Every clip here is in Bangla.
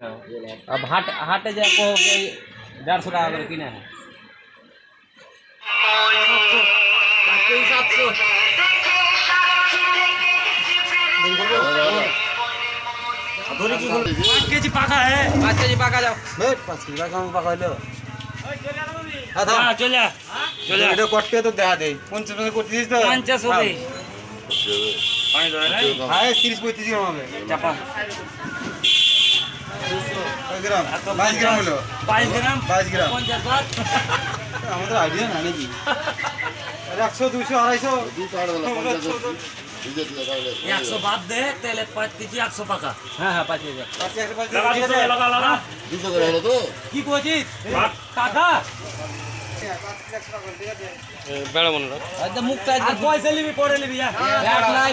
अब हाट हाटे जाए को डेढ़ सौ टाका করে কিনে है পাঁচ কেজি পাকা হ্যাঁ পাঁচ কেজি পাকা যাও বেট পাঁচ কেজি টাকা আমার পাকা হইলো হ্যাঁ চলে যা চলে যা এটা কটকে তো দেখা দেয় পঞ্চাশ টাকা করতে দিস তো পঞ্চাশ হবে পানি ধরে নাই হ্যাঁ তিরিশ পঁয়ত্রিশ গ্রাম হবে চাপা কয় গ্রাম। বাইশ গ্রাম হলো। বাইশ গ্রাম? বাইশ গ্রাম। আমাদের আইডিয়া না নাকি? একশো দুশো আড়াইশো? একশো বাদ দে তাহলে পাঁচ কেজি একশো পাকা। হ্যাঁ হ্যাঁ পাঁচ কেজি। দুশো, আছে লাগা লাগা কি করছিস? টাকা? বেড়া মনে রাখ মুখটা আর পয়সা নিবি পরে নিবি যা। এক লাই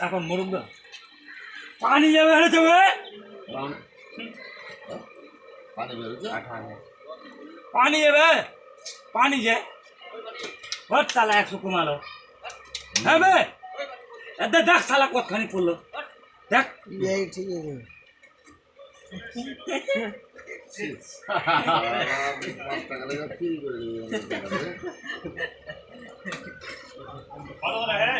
এখন মরুক গা পানি যাবে হেরে যাবে পানি। যাবে? পানি যে। হট সালা একশো কমালো। হ্যাঁ বে? এতে দেখ সালা কতখানি পড়ল। দেখ। ঠিক আছে। করে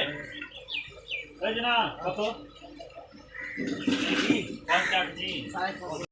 રજના હતો કોન્ટ્રાક્ટ